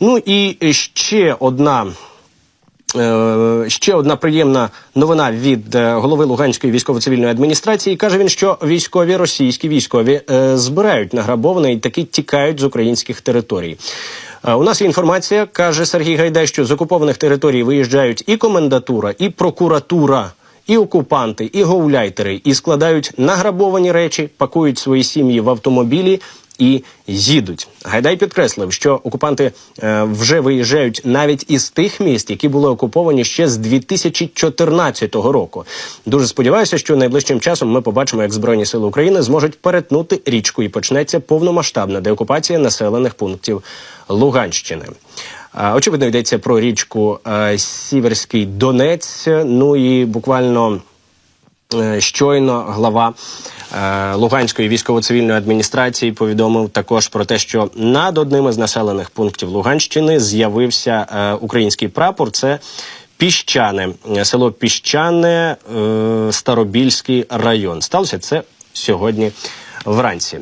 Ну і ще одна. Е, Ще одна приємна новина від е, голови Луганської військово-цивільної адміністрації. Каже він, що військові російські військові е, збирають награбоване і таки тікають з українських територій. У нас є інформація, каже Сергій Гайдай, що з окупованих територій виїжджають і комендатура, і прокуратура, і окупанти, і гауляйтери, і складають награбовані речі, пакують свої сім'ї в автомобілі і їдуть. Гайдай підкреслив, що окупанти е, вже виїжджають навіть із тих міст, які були окуповані ще з 2014 року. Дуже сподіваюся, що найближчим часом ми побачимо, як збройні сили України зможуть перетнути річку і почнеться повномасштабна деокупація населених пунктів Луганщини. Очевидно, йдеться про річку е, Сіверський Донець. Ну і буквально Е, Щойно глава Луганської військово-цивільної адміністрації повідомив також про те, що над одним із населених пунктів Луганщини з'явився е, український прапор. Це Піщане, Е, село Піщане, е, Старобільський район. Сталося це сьогодні вранці.